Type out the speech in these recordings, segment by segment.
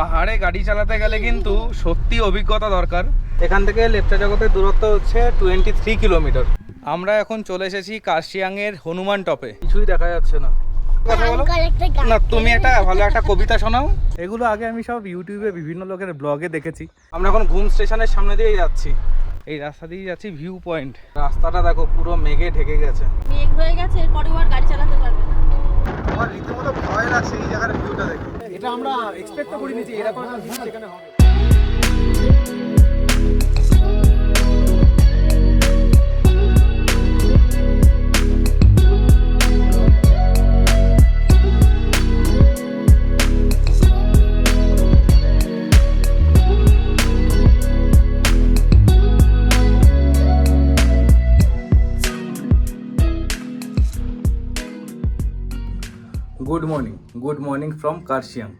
পাহাড়ে গাড়ি চালাতে গেলে কিন্তু সত্যি অভিজ্ঞতা দরকার। এখান থেকে লেপচা জগতের দূরত্ব হচ্ছে টোয়েন্টি থ্রি কিলোমিটার। আমরা এখন চলে এসেছি কার্শিয়াংয়ের হনুমান টপে। কিছুই দেখা যাচ্ছে না। না তুমি একটা ভালো একটা কবিতা শোনাও। এগুলো আগে আমি সব ইউটিউবে বিভিন্ন লোকের ব্লগে দেখেছি। আমরা এখন ঘুম স্টেশনের সামনে দিয়েই যাচ্ছি। এই রাস্তা দিয়ে যাচ্ছি ভিউ পয়েন্ট রাস্তাটা দেখো পুরো মেঘে ঢেকে গেছে। মেঘ হয়ে গেছে এরপরেও আর গাড়ি চালাতে পারবে না। আমার রীতিমতো ভয় লাগছে এই জায়গার ভিউটা দেখে। এটা আমরা এক্সপেক্ট করিনি যে এরকম একটা জিনিস এখানে হবে। Good morning good morning from Kurseong.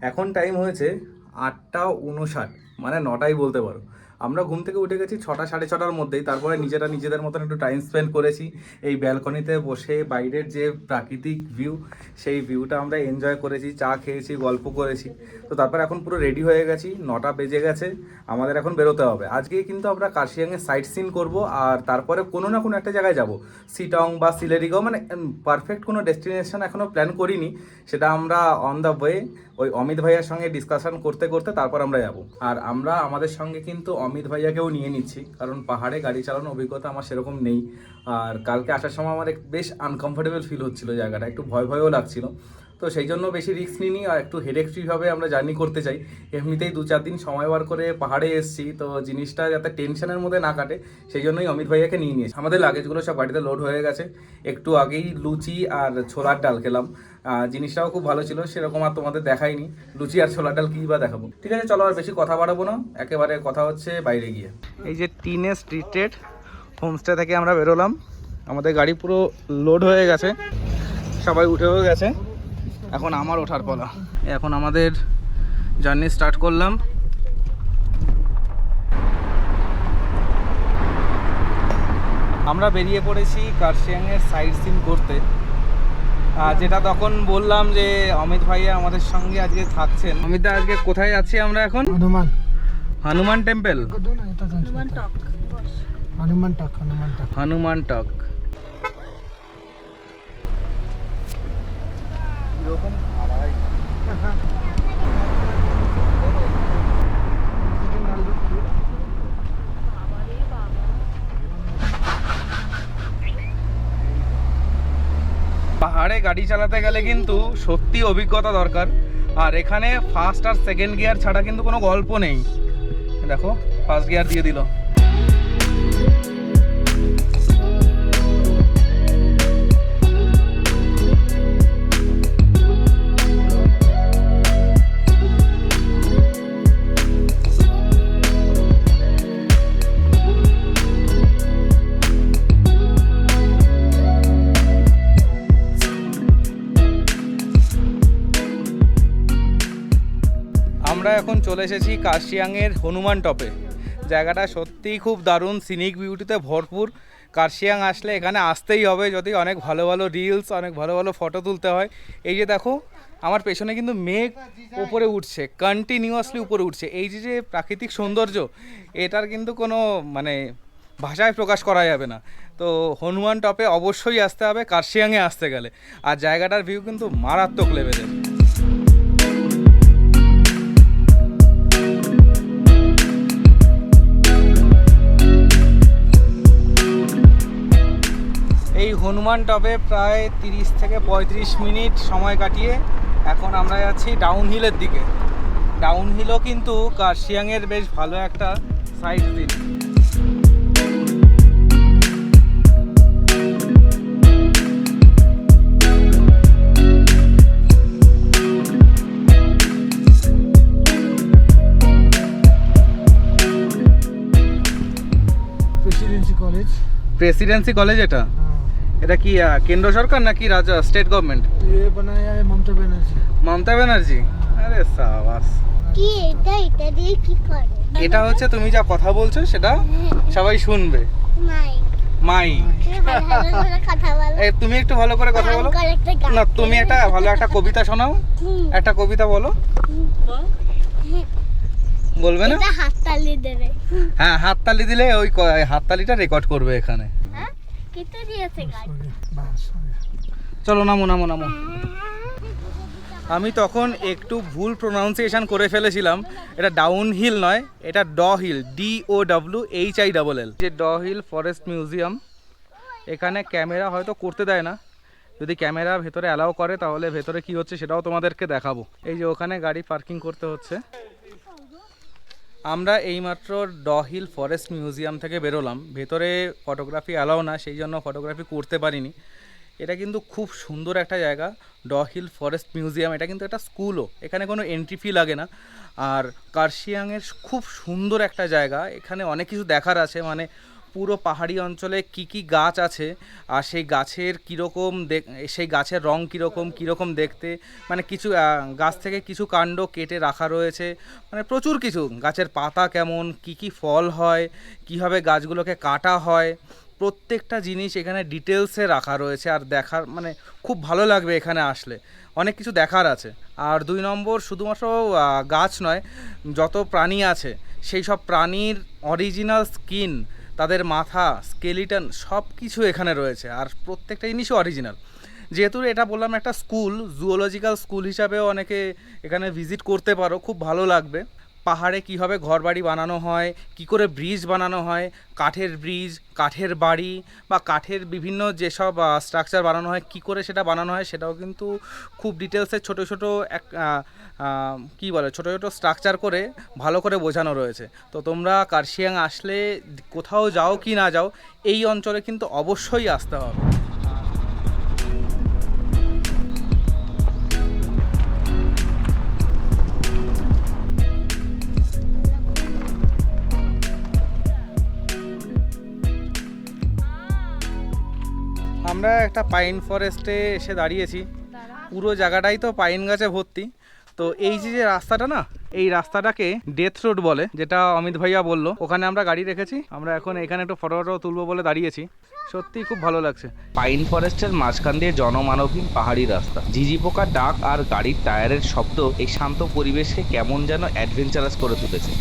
এখন টাইম হয়েছে আটটা উনষাট মানে নটাই বলতে পারো। আমরা ঘুম থেকে উঠে গেছি ছটা, সাড়ে ছটার মধ্যেই। তারপরে নিজেরা নিজেদের মতন একটু টাইম স্পেন্ড করেছি। এই ব্যালকনিতে বসে বাইরের যে প্রাকৃতিক ভিউ সেই ভিউটা আমরা এনজয় করেছি, চা খেয়েছি, গল্প করেছি। তো তারপর এখন পুরো রেডি হয়ে গেছি, নটা বেজে গেছে, আমাদের এখন বেরোতে হবে। আজকে কিন্তু আমরা কার্শিয়াংয়ে সাইট সিন করব, আর তারপরে কোনো না কোনো একটা জায়গায় যাব। সিটং বা সিলেরিগাঁও মানে পারফেক্ট কোনো ডেস্টিনেশন এখনও প্ল্যান করিনি। সেটা আমরা অন দ্য ওয়ে ওই অমিত ভাইয়ার সঙ্গে ডিসকাশন করতে করতে তারপর আমরা যাব। আর আমরা আমাদের সঙ্গে কিন্তু অমিত ভাইয়াকেও নিয়ে নিচ্ছি, কারণ পাহাড়ে গাড়ি চালানোর অভিজ্ঞতা আমার সেরকম নেই। আর কালকে আসার সময় আমার বেশ আনকমফোর্টেবল ফিল হচ্ছিল জায়গাটা, একটু ভয় ভয়ও লাগছিল। তো সেই জন্য বেশি রিস্ক নিইনি, আর একটু হেডেক ফ্রিভাবে আমরা জার্নি করতে চাই। এমনিতেই দু চার দিন সময় বার করে পাহাড়ে এসেছি, তো জিনিসটা যাতে টেনশনের মধ্যে না কাটে, সেই জন্যই অমিত ভাইয়াকে নিয়ে নিয়েছি। আমাদের লাগেজগুলো সব গাড়িতে লোড হয়ে গেছে, একটু আগেই লুচি আর ছোলার ডাল খেলাম। জিনিসটাও খুব ভালো ছিল, সেরকম আর তোমাদের দেখাইনি। লুচি আর ছোলার ডাল কী বা দেখাবো। ঠিক আছে, চলো আর বেশি কথা বাড়াবো না, একেবারে কথা হচ্ছে বাইরে গিয়ে। এই যে টিনে স্ট্রিটেড হোমস্টে থেকে আমরা বেরোলাম, আমাদের গাড়ি পুরো লোড হয়ে গেছে, সবাই উঠেও গেছে। এখন আমার ওঠার পালা। এখন আমাদের জার্নি স্টার্ট করলাম। আমরা বেরিয়ে পড়েছি কার্শিয়াংয়ের সাইড সিন করতে। আর যেটা তখন বললাম যে অমিত ভাইয়া আমাদের সঙ্গে আজকে থাকছেন। অমিত দা আজকে কোথায় আছি আমরা এখন? হনুমান। হনুমান টেম্পল। হনুমান টক হনুমান টাক। হনুমান টাক। টক পাহাড়ে গাড়ি চালাতে গেলে কিন্তু সত্যি অভিজ্ঞতা দরকার। আর এখানে ফার্স্ট আর সেকেন্ড গিয়ার ছাড়া কিন্তু কোনো গল্প নেই। দেখো ফার্স্ট গিয়ার দিয়ে দিল। চলে এসেছি কার্শিয়াংয়ের হনুমান টপে। জায়গাটা সত্যিই খুব দারুণ সিনিক বিউটিতে ভরপুর। কার্শিয়াং আসলে এখানে আসতেই হবে, যদি অনেক ভালো ভালো রিলস অনেক ভালো ভালো ফটো তুলতে হয়। এই যে দেখো, আমার পেছনে কিন্তু মেঘ উপরে উঠছে কন্টিনিউয়াসলি উপরে উঠছে। এই যে যে প্রাকৃতিক সৌন্দর্য, এটার কিন্তু কোনো মানে ভাষায় প্রকাশ করা যাবে না। তো হনুমান টপে অবশ্যই আসতে হবে, কার্শিয়াংয়ে আসতে গেলে। আর জায়গাটার ভিউ কিন্তু মারাত্মক লেভেলের হনুমান টবে প্রায় তিরিশ থেকে পঁয়ত্রিশ মিনিট সময় কাটিয়ে এখন আমরা যাচ্ছি ডাউন হিলের দিকে। ডাউন হিলও কিন্তু কার্শিয়াংয়ের বেশ ভালো একটা সাইড দিন প্রেসিডেন্সি কলেজ প্রেসিডেন্সি কলেজ এটা? এটা কি আহ, কেন্দ্র সরকার নাকি রাজা স্টেট গভর্নমেন্ট ये बनाया है ममता बनर्जी মমতা ব্যানার্জি আরে সাবাস কি এটা এটা দিয়ে কি করে এটা হচ্ছে তুমি যা কথা বলছো সেটা সবাই শুনবে মাই মাই তুমি ভালো ভালো করে কথা বলো এ, তুমি একটু ভালো করে কথা বলো গান করে একটা গান না তুমি একটা ভালো একটা কবিতা শোনাও হুম, একটা কবিতা বলো হুম। বল। বলবে না এটা হাততালি দেবে হ্যাঁ হাততালি দিলে ওই ক- হাততালিটা রেকর্ড করবে এখানে হ্যাঁ কেটে দিয়েছে চলো নামো নামো নামো। আমি তখন একটু ভুল প্রোনাউন্সিয়েশন করে ফেলেছিলাম। এটা ডাউন হিল নয় এটা Dow hill D O W H I double L যে ড হিল ফরেস্ট মিউজিয়াম এখানে ক্যামেরা হয়তো করতে দেয় না। যদি ক্যামেরা ভেতরে অ্যালাউ করে তাহলে ভেতরে কি হচ্ছে সেটাও তোমাদেরকে দেখাবো। এই যে ওখানে গাড়ি পার্কিং করতে হচ্ছে। আমরা এইমাত্র ডহিল হিল ফরেস্ট মিউজিয়াম থেকে বেরোলাম। ভেতরে ফটোগ্রাফি অ্যালাও না, সেই জন্য ফটোগ্রাফি করতে পারিনি। এটা কিন্তু খুব সুন্দর একটা জায়গা, ড হিল ফরেস্ট মিউজিয়াম। এটা কিন্তু একটা স্কুলও, এখানে কোনো এন্ট্রি ফি লাগে না। আর কার্শিয়াংয়ের খুব সুন্দর একটা জায়গা, এখানে অনেক কিছু দেখার আছে। মানে পুরো পাহাড়ি অঞ্চলে কি কি গাছ আছে? আর সেই গাছের কীরকম সেই গাছের রং কীরকম কীরকম দেখতে? মানে কিছু গাছ থেকে কিছু কাণ্ড কেটে রাখা রয়েছে। মানে প্রচুর কিছু। গাছের পাতা কেমন? কি কি ফল হয়? কীভাবে গাছগুলোকে কাটা হয়? প্রত্যেকটা জিনিস এখানে ডিটেলসে রাখা রয়েছে আর দেখার মানে খুব ভালো লাগবে এখানে আসলে। অনেক কিছু দেখার আছে। আর দুই নম্বর শুধুমাত্র গাছ নয়, যত প্রাণী আছে, সেই সব প্রাণীর অরিজিনাল স্কিন তাদের মাথা স্কেলিটন সব কিছু এখানে রয়েছে আর প্রত্যেকটা জিনিসই অরিজিনাল যেহেতু এটা বললাম একটা স্কুল জুওলজিক্যাল স্কুল হিসাবেও অনেকে এখানে ভিজিট করতে পারো, খুব ভালো লাগবে। পাহাড়ে কীভাবে ঘর বাড়ি বানানো হয়, কি করে ব্রিজ বানানো হয়, কাঠের ব্রিজ, কাঠের বাড়ি বা কাঠের বিভিন্ন যেসব স্ট্রাকচার বানানো হয়, কি করে সেটা বানানো হয় সেটাও কিন্তু খুব ডিটেলসে ছোটো ছোটো এক কী বলে, ছোটো ছোটো স্ট্রাকচার করে ভালো করে বোঝানো রয়েছে। তো তোমরা কার্শিয়াং আসলে কোথাও যাও কি না যাও, এই অঞ্চলে কিন্তু অবশ্যই আসতে হবে। আমরা একটা পাইন ফরেস্টে এসে দাঁড়িয়েছি। পুরো জায়গাটাই তো পাইন গাছে ভর্তি। তো এই যে যে রাস্তাটা না এই রাস্তাটাকে ডেথ রোড বলে যেটা অমিত ভাইয়া বলল। ওখানে আমরা গাড়ি রেখেছি। আমরা এখন এখানে একটু ফটো ফটো তুলবো বলে দাঁড়িয়েছি। সত্যি খুব ভালো লাগছে। পাইন ফরেস্টের মাঝখান দিয়ে জনমানবহীন পাহাড়ি রাস্তা। ঝিঝি পোকার ডাক আর গাড়ির টায়ারের শব্দ এই শান্ত পরিবেশকে কেমন যেন অ্যাডভেঞ্চারাস করে তুলেছে।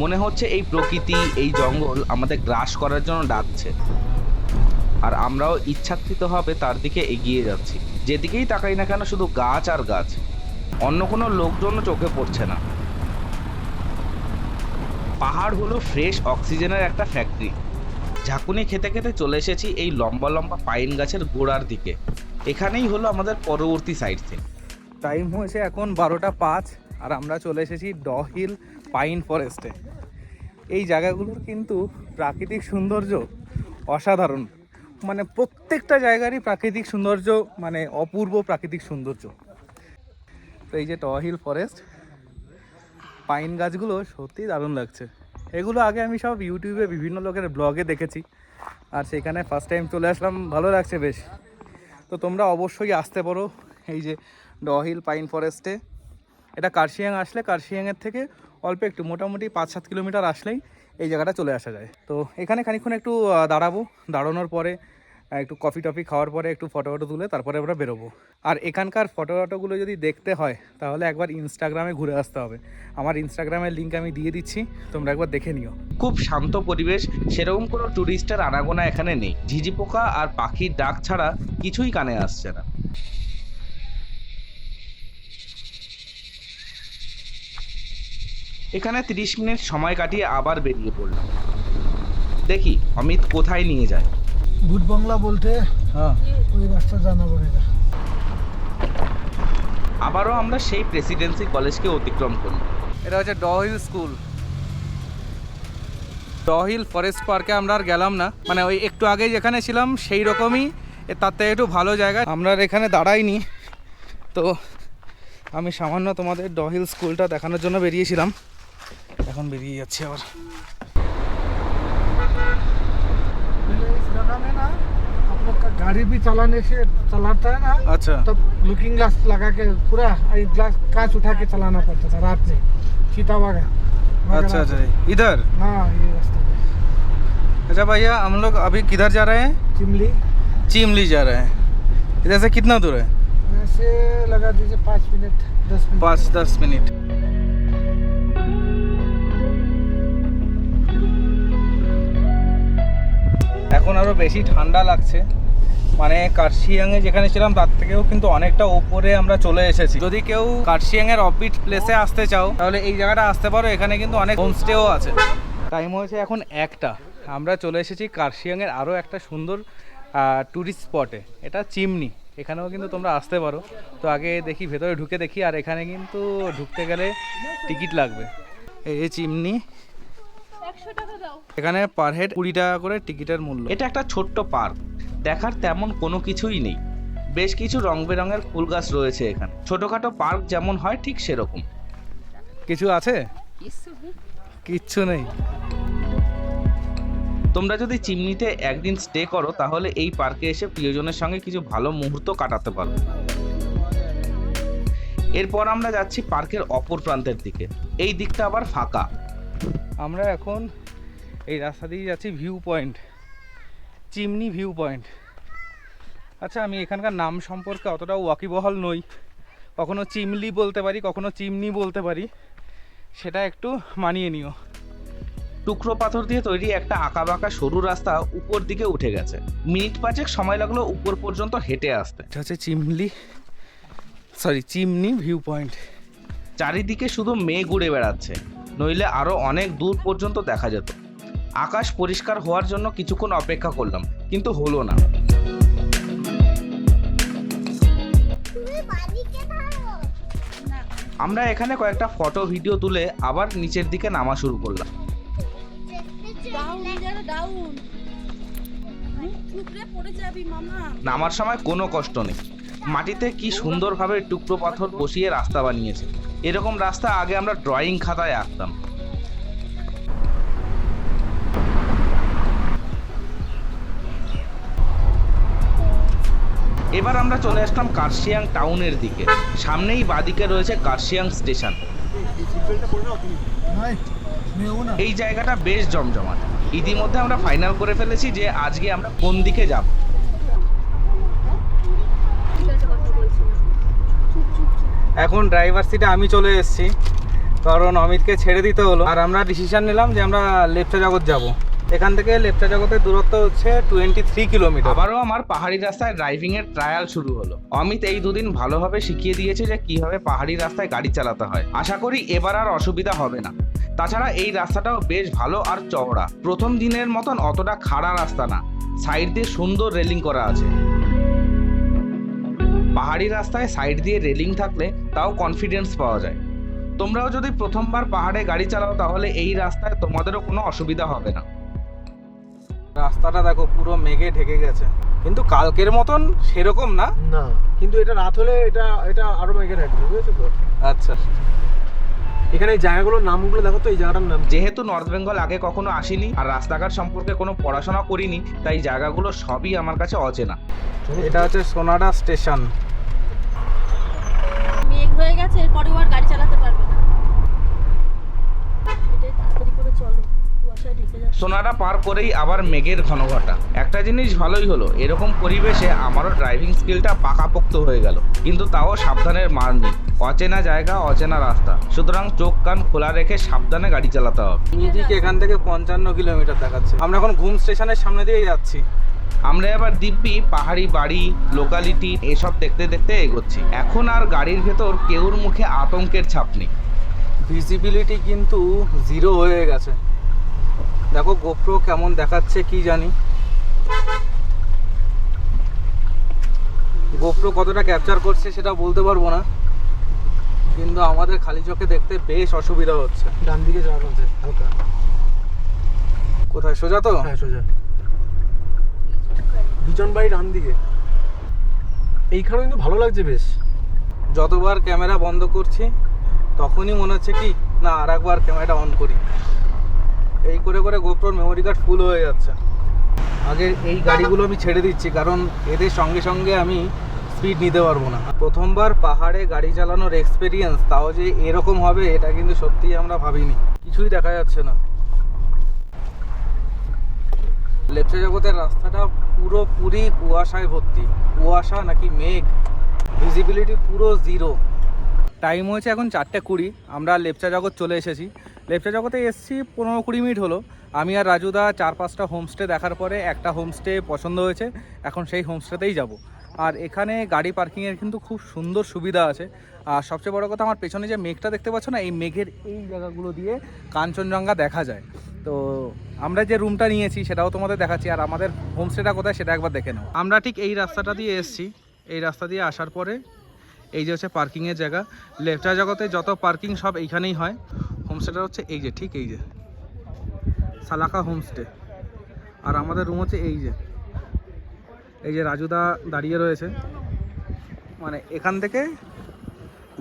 মনে হচ্ছে এই প্রকৃতি, এই জঙ্গল আমাদের গ্রাস করার জন্য ডাকছে। আর আমরাও ইচ্ছাকৃতভাবে তার দিকে এগিয়ে যাচ্ছি। যেদিকেই তাকাই না কেন শুধু গাছ আর গাছ। অন্য কোনো লোকজন চোখে পড়ছে না। পাহাড় হলো ফ্রেশ অক্সিজেনের একটা ফ্যাক্টরি। ঝাঁকুনি খেতে খেতে চলে এসেছি এই লম্বা লম্বা পাইন গাছের গোড়ার দিকে। এখানেই হলো আমাদের পরবর্তী সাইড সিন টাইম হয়েছে এখন বারোটা পাঁচ, আর আমরা চলে এসেছি ড হিল পাইন ফরেস্টে। এই জায়গাগুলোর কিন্তু প্রাকৃতিক সৌন্দর্য অসাধারণ। মানে প্রত্যেকটা জায়গারই প্রাকৃতিক সৌন্দর্য মানে অপূর্ব প্রাকৃতিক সৌন্দর্য। তো এই যে টহিল ফরেস্ট পাইন গাছগুলো সত্যিই দারুণ লাগছে। এগুলো আগে আমি সব ইউটিউবে বিভিন্ন লোকের ব্লগে দেখেছি। আর সেখানে ফার্স্ট টাইম চলে আসলাম, ভালো লাগছে বেশ। তো তোমরা অবশ্যই আসতে পারো এই যে ডহিল পাইন ফরেস্টে এটা কার্শিয়াং, আসলে কার্শিয়াংয়ের থেকে অল্প একটু, মোটামুটি পাঁচ সাত কিলোমিটার আসলেই এই জায়গাটা চলে আসা যায়। তো এখানে খানিক্ষণ একটু দাঁড়াবো, দাঁড়ানোর পরে একটু কফি টফি খাওয়ার পরে একটু ফটো ফটো তুলে তারপরে আমরা বেরোবো। আর এখানকার ফটো ফটোগুলো যদি দেখতে হয়, তাহলে একবার ইনস্টাগ্রামে ঘুরে আসতে হবে। আমার ইনস্টাগ্রামের লিঙ্ক আমি দিয়ে দিচ্ছি, তোমরা একবার দেখে নিও। খুব শান্ত পরিবেশ, সেরকম কোনো টুরিস্টের আনাগোনা এখানে নেই। ঝিঝি পোকা আর পাখির ডাক ছাড়া কিছুই কানে আসছে না। এখানে তিরিশ মিনিট সময় কাটিয়ে আবার বেরিয়ে পড়লাম। দেখি অমিত কোথায় নিয়ে যায়? ভূত বাংলা বলতে হ্যাঁ, ওই রাস্তা জানা পড়ে না আবারও আমরা সেই প্রেসিডেন্সি কলেজকে অতিক্রম করি। এটা হচ্ছে ডহিল স্কুল। ডহিল ফরেস্ট পার্কে আমরা আর গেলাম না। মানে ওই একটু আগে যেখানে ছিলাম সেই রকমই। তার থেকে একটু ভালো জায়গা। আমরা এখানে দাঁড়াইনি। তো আমি সামান্য তোমাদের ডহিল স্কুলটা দেখানোর জন্য বেরিয়েছিলাম। এখন বেরিয়ে যাচ্ছি আবার पहले इस जगह में ना आप लोग का गाड़ी भी चलाने से चलाता है ना আচ্ছা तब लुकिंग ग्लास लगा के पूरा ये ग्लास कांच उठा के चलाना पड़ता था रात में चीता वागा अच्छा अच्छा इधर हाँ ये रास्ता पे अच्छा भैया हम लोग अभी किधर जा रहे हैं चिमली चिमली जा रहे हैं इधर से कितना दूर है अ, यहाँ से लगा दीजिए पाँच मिनट दस मिनट পাঁচ দশ মিনিট এখন আরও বেশি ঠান্ডা লাগছে। মানে কার্শিয়াংয়ে যেখানে ছিলাম, তার থেকেও কিন্তু অনেকটা ওপরে আমরা চলে এসেছি। যদি কেউ কার্শিয়াংয়ের অফবিট প্লেসে আসতে চাও, তাহলে এই জায়গাটা আসতে পারো, এখানে কিন্তু অনেক হোমস্টেও আছে। টাইম হয়েছে এখন একটা। আমরা চলে এসেছি কার্শিয়াংয়ের আরও একটা সুন্দর ট্যুরিস্ট স্পটে এটা চিমনি। এখানেও কিন্তু তোমরা আসতে পারো। তো আগে দেখি, ভেতরে ঢুকে দেখি, আর এখানে কিন্তু ঢুকতে গেলে টিকিট লাগবে। এই চিমনি এখানে পার হেড কুড়ি টাকা করে টিকিটের মূল্য। এটা একটা ছোট্ট পার্ক। দেখার তেমন কোনো কিছুই নেই। বেশ কিছু রং বেরঙের ফুল গাছ রয়েছে এখানে। ছোটখাটো পার্ক যেমন হয় ঠিক সেরকম। কিছু আছে? কিচ্ছু নেই। তোমরা যদি চিমনিতে একদিন স্টে করো তাহলে এই পার্কে এসে প্রিয়জনের সঙ্গে কিছু ভালো মুহূর্ত কাটাতে পারো। এরপর আমরা যাচ্ছি পার্কের অপর প্রান্তের দিকে। এই দিকটা আবার ফাঁকা। আমরা এখন এই রাস্তা দিয়ে যাচ্ছি view point chimney view point আচ্ছা আমি এখানকার নাম সম্পর্কে অতটাও ওয়াকিবহল নই। কখনো চিমলি বলতে পারি কখনো চিমনি বলতে পারি। সেটা একটু মানিয়ে নিও। টুকরো পাথর দিয়ে তৈরি একটা আঁকাবাঁকা সরু রাস্তা উপর দিকে উঠে গেছে। মিনিট পাঁচেক সময় লাগল উপর পর্যন্ত হেঁটে আসতে। এটা হচ্ছে চিমলি সরি চিমনি ভিউ পয়েন্ট চারিদিকে শুধু মেঘ উড়ে বেড়াচ্ছে নইলে আরও অনেক দূর পর্যন্ত দেখা যেত। আকাশ পরিষ্কার হওয়ার জন্য কিছুক্ষণ অপেক্ষা করলাম কিন্তু হলো না। আমরা এখানে কয়েকটা ফটো ভিডিও তুলে আবার নিচের দিকে নামা শুরু করলাম। ডাউন যারা ডাউন ঠুকরে পড়ে যাবি মামা। নামার সময় কোনো কষ্ট নেই। মাটিতে কি সুন্দরভাবে টুকরো পাথর বসিয়ে রাস্তা বানিয়েছে। এরকম রাস্তা আগে আমরা ড্রয়িং খাতায় আঁকতাম। এবার আমরা চলে আসলাম কার্শিয়াং টাউনের দিকে। সামনেই বাদিকে রয়েছে কার্শিয়াং স্টেশন। এই জায়গাটা বেশ জমজমাট। ইতিমধ্যে আমরা ফাইনাল করে ফেলেছি যে আজকে আমরা কোন দিকে যাব। এখন ড্রাইভার সিটে আমি চলে এসেছি। কারণ অমিতকে ছেড়ে দিতে হলো। আর আমরা ডিসিশন নিলাম যে আমরা লেফটা জগৎ যাব। এখান থেকে লেফটা জগতের দূরত্ব হচ্ছে টোয়েন্টি থ্রি কিলোমিটার আবারও আমার পাহাড়ি রাস্তায় ড্রাইভিং এর ট্রায়াল শুরু হলো। অমিত এই দুদিন ভালোভাবে শিখিয়ে দিয়েছে যে কীভাবে পাহাড়ি রাস্তায় গাড়ি চালাতে হয়। আশা করি এবার আর অসুবিধা হবে না। তাছাড়া এই রাস্তাটাও বেশ ভালো আর চওড়া। প্রথম দিনের মতন অতটা খাড়া রাস্তা না। সাইড দিয়ে সুন্দর রেলিং করা আছে। পাহাড়ি রাস্তায় সাইড দিয়ে রেলিং থাকলে তাও কনফিডেন্স পাওয়া যায়। তোমরাও যদি প্রথমবার পাহাড়ে গাড়ি চালাও তাহলে এই রাস্তায় তোমাদেরও কোনো অসুবিধা হবে না। রাস্তাটা দেখো পুরো মেঘে ঢেকে গেছে। কিন্তু কালকের মতন সেরকম না। না। কিন্তু এটা রাত হলে এটা এটা আরও মেঘে ঢাকবে বুঝেছ তো? আচ্ছা। এখানে এই জায়গাগুলোর নামগুলো দেখো তো এই জায়গাটার নাম যেহেতু নর্থ বেঙ্গল আগে কখনো আসিনি আর রাস্তাঘাট সম্পর্কে কোনো পড়াশোনা করিনি তাই জায়গাগুলো সবই আমার কাছে অচেনা। এটা হচ্ছে সোনাডা স্টেশন। মেঘ হয়ে গেছে এরপরে আর গাড়ি চালাতে পারবে না এটাই তাড়াতাড়ি করে চলো কুয়াশায় ঢেকে যাচ্ছে সোনারা পার করেই আবার মেঘের ঘনঘটা। একটা জিনিস ভালোই হলো এরকম পরিবেশে আমারও ড্রাইভিং স্কিলটা পাকাপোক্ত হয়ে গেল কিন্তু তাও সাবধানের মার নেই। অচেনা জায়গা অচেনা রাস্তা। সুতরাং চোখ কান খোলা রেখে সাবধানে গাড়ি চালাতে হবে। এদিকে এখান থেকে পঞ্চান্ন কিলোমিটার দেখাচ্ছে। আমরা এখন ঘুম স্টেশনের সামনে দিয়েই যাচ্ছি। আমরা এবার দিব্যি পাহাড়ি বাড়ি লোকালিটি এসব দেখতে দেখতে এগোচ্ছি। এখন আর গাড়ির ভেতর কেউর মুখে আতঙ্কের ছাপ নেই। ভিজিবিলিটি কিন্তু জিরো হয়ে গেছে। দেখো গোপ্রো কেমন দেখাচ্ছে কি জানি। গোপ্রো কতটা ক্যাপচার করছে সেটা বলতে পারব না। কিন্তু আমাদের খালি চোখে দেখতে বেশ অসুবিধা হচ্ছে। ডান দিকে যাওয়ার পথে হালকা। কোথায় সোজা তো? হ্যাঁ সোজা। দুজন বাড়ি ডান দিকে। এইখানে কিন্তু ভালো লাগছে বেশ। যতবার ক্যামেরা বন্ধ করছি তখনই মনে হচ্ছে কি না আর একবার ক্যামেরাটা অন করি। এই করে করে গোপ্রোর মেমোরি কার্ড ফুল হয়ে যাচ্ছে। আগে এই গাড়িগুলো আমি ছেড়ে দিচ্ছি, কারণ এদের সঙ্গে সঙ্গে আমি স্পিড নিতে পারব না। প্রথমবার পাহাড়ে গাড়ি চালানোর এক্সপিরিয়েন্স তাও যে এরকম হবে, এটা কিন্তু সত্যিই আমরা ভাবিনি। কিছুই দেখা যাচ্ছে না। লেপচা জগতের রাস্তাটা পুরোপুরি কুয়াশায় ভর্তি। কুয়াশা নাকি মেঘ? ভিজিবিলিটি পুরো জিরো টাইম হয়েছে এখন চারটে কুড়ি, আমরা লেপচা জগৎ চলে এসেছি। লেপচা জগতে এসেছি, পনেরো কুড়ি মিনিট হলো। আমি আর রাজুদা চার পাঁচটা হোমস্টে দেখার পরে একটা হোমস্টে পছন্দ হয়েছে, এখন সেই হোমস্টেতেই যাব। আর এখানে গাড়ি পার্কিংয়ের কিন্তু খুব সুন্দর সুবিধা আছে। আর সবচেয়ে বড় কথা, আমার পেছনে যে মেঘটা দেখতে পাচ্ছ না, এই মেঘের এই জায়গাগুলো দিয়ে কাঞ্চনজঙ্ঘা দেখা যায়। তো আমরা যে রুমটা নিয়েছি, সেটাও তোমাদের দেখাচ্ছি, আর আমাদের হোমস্টেটা কোথায় সেটা একবার দেখে নাও। আমরা ঠিক এই রাস্তাটা দিয়ে এসেছি। এই রাস্তা দিয়ে আসার পরে, এই যে হচ্ছে পার্কিংয়ের জায়গা। লেফটা জগতে যত পার্কিং সব এইখানেই হয়। হোমস্টেটা হচ্ছে এই যে, ঠিক এই যে। সালাকা হোমস্টে আর আমাদের রুম হচ্ছে এই যে। এই যে রাজুদা দাঁড়িয়ে রয়েছে। মানে এখান থেকে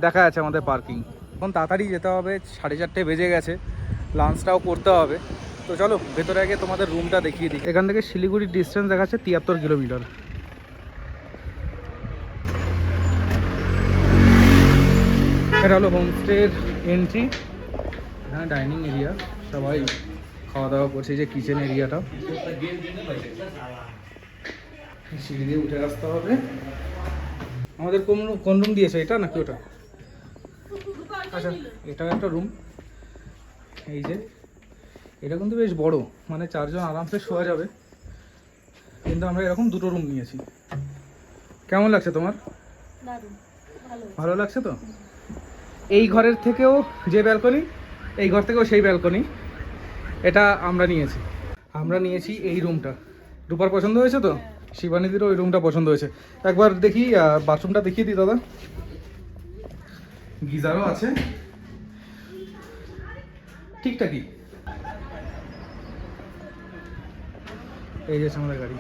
দেখা যাচ্ছে আমাদের পার্কিং এখন তাড়াতাড়ি যেতে হবে, সাড়ে চারটে বেজে গেছে। লাঞ্চটাও করতে হবে। তো চলো, ভেতরে আগে তোমাদের রুমটা দেখিয়ে দিই। এখান থেকে শিলিগুড়ির ডিস্টেন্স দেখাচ্ছে তিয়াত্তর কিলোমিটার। এটা হলো হোমস্টের এন্ট্রি এখানে ডাইনিং এরিয়া সবাই খাওয়া দাওয়া করছে যে কিচেন এরিয়াটা সিঁড়ি দিয়ে উঠে আসতে হবে। আমাদের কোন কোন রুম দিয়েছে এটা নাকি ওটা? আচ্ছা এটাও একটা রুম এই যে এটা কিন্তু বেশ বড় মানে চারজন আরামসে শোয়া যাবে। কিন্তু আমরা এরকম দুটো রুম নিয়েছি। কেমন লাগছে তোমার? ভালো। ভালো লাগছে তো? এই ঘরের থেকেও যে ব্যালকনি এই ঘর থেকেও সেই ব্যালকনি এটা আমরা নিয়েছি। আমরা নিয়েছি এই রুমটা রূপার পছন্দ হয়েছে তো? শিবানীদিরও ওই রুমটা পছন্দ হয়েছে। একবার দেখি বাথরুমটা দেখিয়ে দিই দাদা। গিজারও আছে। ঠিকঠাকই এই যে আমাদের গাড়ি।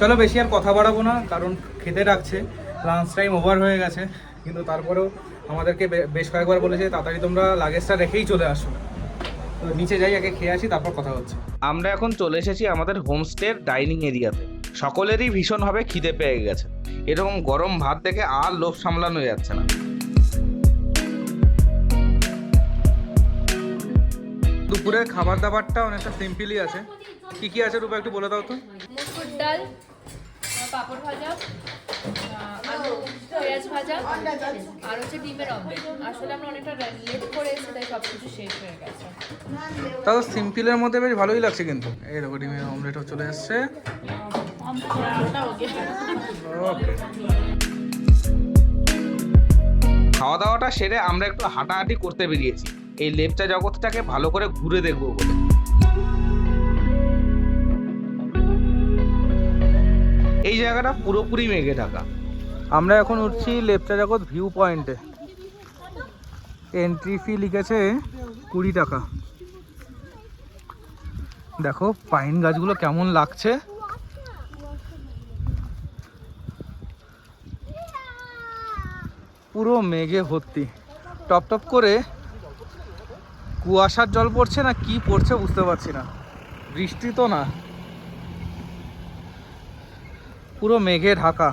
চলো বেশি আর কথা বাড়াবো না কারণ খেতে ডাকছে। লাঞ্চ টাইম ওভার হয়ে গেছে কিন্তু তারপরেও আমাদেরকে বে- বেশ কয়েকবার বলেছে তাড়াতাড়ি তোমরা লাগেজটা রেখেই চলে আসো। নিচে যাই আগে খেয়ে আসি তারপর কথা হচ্ছে। আমরা এখন চলে এসেছি আমাদের হোমস্টের ডাইনিং এরিয়াতে সকলেরই ভীষণভাবে খিদে পেয়ে গেছে। এরকম গরম ভাত দেখে আর লোভ সামলানো যাচ্ছে না। দুপুরের খাবার দাবারটা অনেকটা সিম্পলই আছে। কি কি আছে রূপা একটু বলে দাও তো। মুসুর ডাল পাঁপড় ভাজা পেঁয়াজ ভাজা আর হচ্ছে ডিমের অমলেট আসলে আমরা অনেকটা লেট করে এসেছি তাই সব কিছু শেষ হয়ে গেছে। তাও সিম্পলের মধ্যে বেশ ভালোই লাগছে কিন্তু। এই দেখো ডিমের অমলেটও চলে এসছে। ওকে। খাওয়া দাওয়াটা সেরে আমরা একটু হাঁটাহাঁটি করতে বেরিয়েছি। এই লেপচা জগৎটাকে ভালো করে ঘুরে দেখব বলে। এই জায়গাটা পুরোপুরি মেঘে ঢাকা। আমরা এখন উঠছি লেপচা জগৎ ভিউ পয়েন্টে। এন্ট্রি ফি লিখেছে কুড়ি টাকা। দেখো পাইন গাছগুলো কেমন লাগছে? পুরো মেঘে ভর্তি। টপ টপ করে কুয়াশার জল পড়ছে না, কি পড়ছে বুঝতে পারছি না। বৃষ্টি তো না। পুরো মেঘে ঢাকা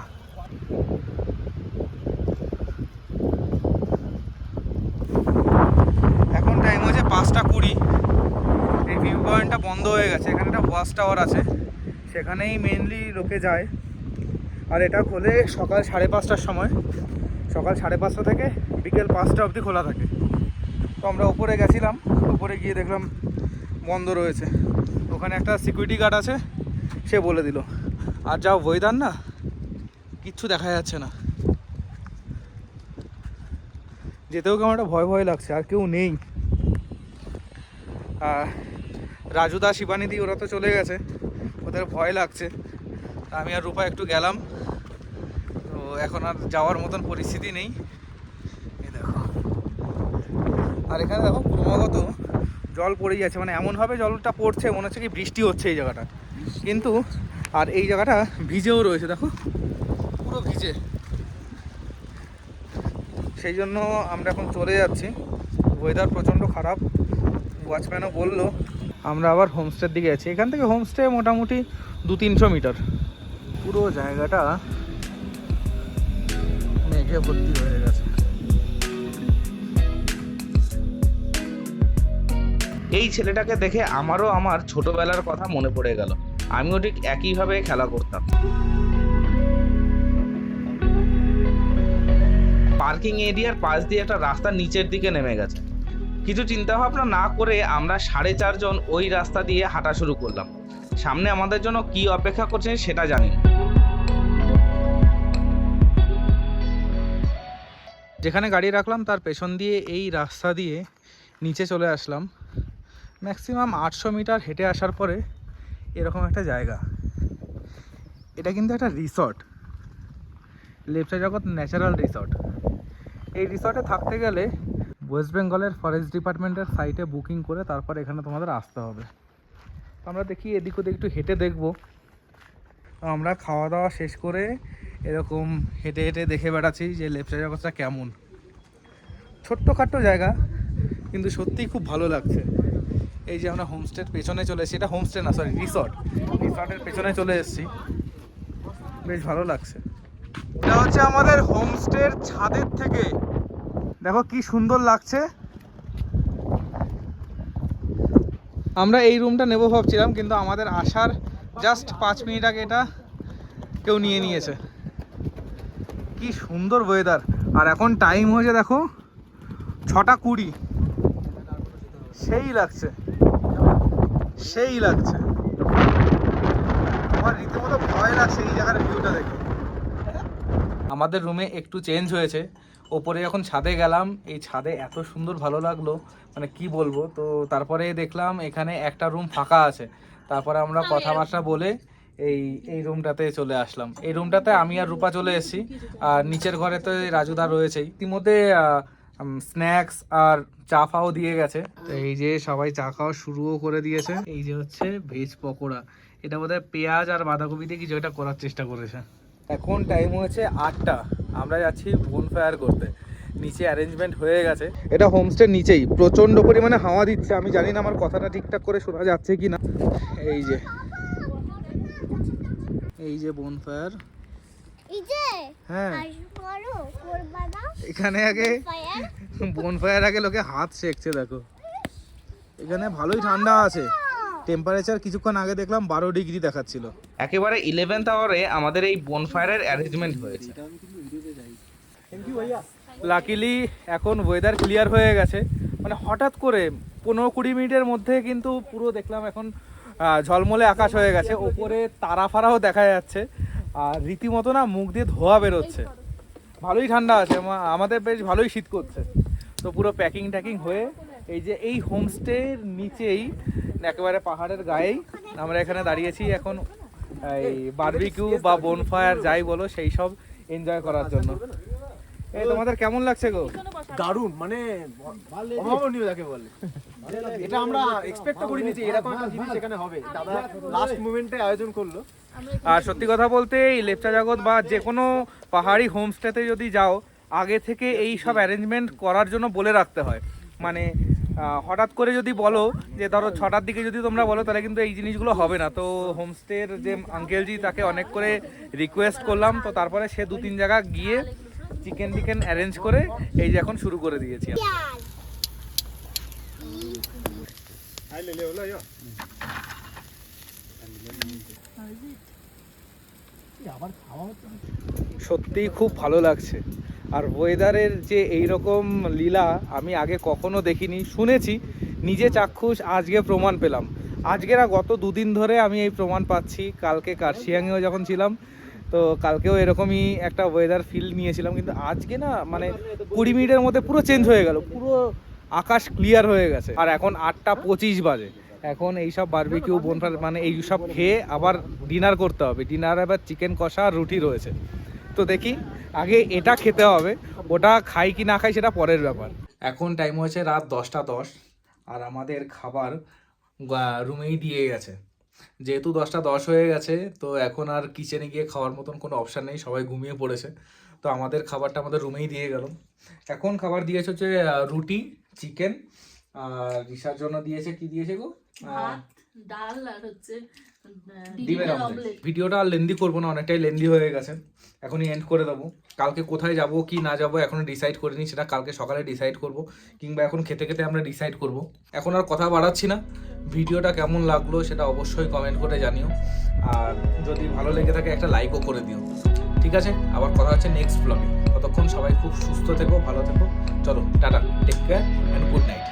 এখন টাইম হচ্ছে পাঁচটা কুড়ি এই ভিউ পয়েন্টটা বন্ধ হয়ে গেছে এখানে একটা ওয়াচ টাওয়ার আছে। সেখানেই মেনলি লোকে যায়। আর এটা খোলে সকাল সাড়ে পাঁচটার সময়। সকাল সাড়ে পাঁচটা থেকে বিকেল পাঁচটা অবধি খোলা থাকে। তো আমরা ওপরে গেছিলাম। ওপরে গিয়ে দেখলাম বন্ধ রয়েছে। ওখানে একটা সিকিউরিটি গার্ড আছে, সে বলে দিল, আর যা ওয়েদার না, কিচ্ছু দেখা যাচ্ছে না। যেতেও কেমন একটা ভয় ভয় লাগছে, আর কেউ নেই। রাজুদা শিবানিদি ওরা তো চলে গেছে। ওদের ভয় লাগছে। আমি আর রূপা একটু গেলাম। তো এখন আর যাওয়ার মতন পরিস্থিতি নেই। দেখো। আর এখানে দেখো, ক্রমাগত জল পড়েই যাচ্ছে। মানে এমনভাবে জলটা পড়ছে, মনে হচ্ছে কি বৃষ্টি হচ্ছে এই জায়গাটা। কিন্তু আর এই জায়গাটা ভিজেও রয়েছে, দেখো। পুরো ভিজে। সেই জন্য আমরা এখন চলে যাচ্ছি। ওয়েদার প্রচণ্ড খারাপ। ওয়াচম্যানও বলল আমরা আবার হোমস্টের দিকে আছি। এখান থেকে হোমস্টে মোটামুটি দু তিনশো মিটার। পুরো জায়গাটা মেঘে ভর্তি হয়ে গেছে। এই ছেলেটাকে দেখে আমারও আমার ছোটবেলার কথা মনে পড়ে গেল। আমিও ঠিক একইভাবে খেলা করতাম। পার্কিং এরিয়ার পাশ দিয়ে একটা রাস্তা নিচের দিকে নেমে গেছে। কিছু চিন্তা ভাবনা না করে আমরা সাড়ে চারজন ওই রাস্তা দিয়ে হাঁটা শুরু করলাম। সামনে আমাদের জন্য কি অপেক্ষা করছে সেটা জানি যেখানে গাড়ি রাখলাম, তার পেছন দিয়ে এই রাস্তা দিয়ে নিচে চলে আসলাম। ম্যাক্সিমাম আটশো মিটার হেঁটে আসার পরে এরকম একটা জায়গা। এটা কিন্তু একটা রিসর্ট। লেপচা জগৎ ন্যাচারাল রিসর্ট। এই রিসর্টে থাকতে গেলে ওয়েস্ট বেঙ্গলের ফরেস্ট ডিপার্টমেন্টের সাইটে বুকিং করে তারপর এখানে তোমাদের আসতে হবে। আমরা দেখি এদিক ওদিক একটু হেঁটে দেখব। আমরা খাওয়া দাওয়া শেষ করে এরকম হেঁটে হেঁটে দেখে বেড়াচ্ছি যে লেপচা জগৎটা কেমন। ছোট্টখাট্ট জায়গা, কিন্তু সত্যিই খুব ভালো লাগছে। এই যে আমরা হোমস্টের পেছনে চলে এসেছি। এটা হোমস্টে না সরি রিসর্ট রিসর্টের পেছনে চলে এসেছি। বেশ ভালো লাগছে। এটা হচ্ছে আমাদের হোমস্টের ছাদের থেকে দেখো কি সুন্দর লাগছে। আমরা এই রুমটা নেব ভাবছিলাম, কিন্তু আমাদের আসার জাস্ট পাঁচ মিনিট আগে এটা কেউ নিয়ে নিয়েছে। কি সুন্দর ওয়েদার আর এখন টাইম হয়েছে দেখো ছটা কুড়ি। সেই লাগছে। সেই লাগছে। আমার রীতিমতো ভয় লাগছে এই জায়গার ভিউটা দেখে। আমাদের রুমে একটু চেঞ্জ হয়েছে। ওপরে যখন ছাদে গেলাম এই ছাদে এত সুন্দর ভালো লাগল মানে কি বলব? তো তারপরে দেখলাম এখানে একটা রুম ফাঁকা আছে। তারপরে আমরা কথাবার্তা বলে এই এই রুমটাতে চলে আসলাম। এই রুমটাতে আমি আর রূপা চলে এসেছি। আর নিচের ঘরে তো এই রাজুদা রয়েছেই ইতিমধ্যে স্ন্যাক্স আর চা ফাও দিয়ে গেছে। তো এই যে সবাই চা খাওয়া শুরুও করে দিয়েছে। এই যে হচ্ছে ভেজ পকোড়া। এটা বোধহয় পেঁয়াজ আর বাঁধাকপি দিয়ে কিছু একটা করার চেষ্টা করেছে। এখন টাইম হয়েছে আটটা। আমরা যাচ্ছি বোন ফায়ার করতে। নিচে অ্যারেঞ্জমেন্ট হয়ে গেছে। এটা হোমস্টের নিচেই। প্রচণ্ড পরিমাণে হাওয়া দিচ্ছে। আমি জানি না আমার কথাটা ঠিকঠাক করে শোনা যাচ্ছে কি না এই যে। এই যে বোন ফায়ার যে হ্যাঁ। আস করো করবা না? এখানে আগে ফায়ার বোন ফায়ার আগে লোকে হাত সেকছে দেখো। এখানে ভালোই ঠান্ডা আছে। টেম্পারেচার কিছুক্ষণ আগে দেখলাম বারো ডিগ্রি দেখাচ্ছিল। একেবারে ইলেভেন্থ আওয়ারে আমাদের এই বনফায়ারের অ্যারেঞ্জমেন্ট হয়েছে। লাকিলি এখন ওয়েদার ক্লিয়ার হয়ে গেছে। মানে হঠাৎ করে পনেরো কুড়ি মিনিটের মধ্যে কিন্তু পুরো দেখলাম এখন ঝলমলে আকাশ হয়ে গেছে। ওপরে তারা ফারাও দেখা যাচ্ছে। আর রীতিমতো না মুখ দিয়ে ধোয়া বেরোচ্ছে। ভালোই ঠান্ডা আছে। আমা- আমাদের বেশ ভালোই শীত করছে। তো পুরো প্যাকিং ট্যাকিং হয়ে এই যে এই হোমস্টের নিচেই একেবারে পাহাড়ের গায়েই আমরা এখানে দাঁড়িয়েছি এখন এই বারবিকিউ বা বনফায়ার যাই বলো সেই সব এনজয় করার জন্য। এই তোমাদের কেমন লাগছে গো? দারুণ মানে অভাবনীয় যাকে বলে। এটা আমরা এক্সপেক্ট করিনি যে এরকম একটা জিনিস এখানে হবে। দাদা লাস্ট মোমেন্টে আয়োজন করল। আর সত্যি কথা বলতে এই লেপচা জগৎ বা যে কোনো পাহাড়ি হোমস্টেতে যদি যাও আগে থেকে এই সব অ্যারেঞ্জমেন্ট করার জন্য বলে রাখতে হয়। মানে হঠাৎ করে যদি বলো যে ধরো ছটার দিকে যদি তোমরা বলো, তাহলে কিন্তু এই জিনিসগুলো হবে না। তো হোমস্টের যে আঙ্কেলজি তাকে অনেক করে রিকোয়েস্ট করলাম। তো তারপরে সে দু তিন জায়গা গিয়ে চিকেন টিকেন অ্যারেঞ্জ করে এই যে এখন শুরু করে দিয়েছি সত্যিই খুব ভালো লাগছে। আর ওয়েদারের যে এই রকম লীলা আমি আগে কখনো দেখিনি, শুনেছি, নিজে চাক্ষুষ, আজকে প্রমাণ পেলাম। আজকে না গত দুদিন ধরে আমি এই প্রমাণ পাচ্ছি, কালকে কার্শিয়াংয়েও যখন ছিলাম, তো কালকেও এরকমই একটা ওয়েদার ফিল নিয়েছিলাম, কিন্তু আজকে না মানে কুড়ি মিনিটের মধ্যে পুরো চেঞ্জ হয়ে গেল, পুরো আকাশ ক্লিয়ার হয়ে গেছে। আর এখন আটটা পঁচিশ বাজে। এখন এইসব বারবিকিউ বনফার মানে এই সব খেয়ে আবার ডিনার করতে হবে। ডিনার আবার চিকেন কষা আর রুটি রয়েছে। তো দেখি আগে এটা খেতে হবে ওটা খাই কি না খাই সেটা পরের ব্যাপার। এখন টাইম হয়েছে রাত দশটা দশ আর আমাদের খাবার রুমেই দিয়ে গেছে। যেহেতু দশটা দশ হয়ে গেছে তো এখন আর কিচেনে গিয়ে খাওয়ার মতন কোনো অপশান নেই সবাই ঘুমিয়ে পড়েছে। তো আমাদের খাবারটা আমাদের রুমেই দিয়ে গেল। এখন খাবার দিয়েছে হচ্ছে রুটি চিকেন আর রিসার জন্য দিয়েছে কি দিয়েছে গো? ডাল আর হচ্ছে আহ, ডিমের অমলেট ভিডিওটা আর লেন্দি করব না অনেকটাই লেন্দি হয়ে গেছে। এখনই এন্ড করে দেবো। কালকে কোথায় যাব কি না যাব এখনও ডিসাইড করিনি সেটা কালকে সকালে ডিসাইড করব কিংবা এখন খেতে খেতে আমরা ডিসাইড করব। এখন আর কথা বাড়াচ্ছি না। ভিডিওটা কেমন লাগল সেটা অবশ্যই কমেন্ট করে জানিও। আর যদি ভালো লেগে থাকে একটা লাইকও করে দিও। ঠিক আছে? আবার কথা হচ্ছে নেক্সট ব্লগে ততক্ষণ সবাই খুব সুস্থ থেকো ভালো থেকো। চলো tata take care and good night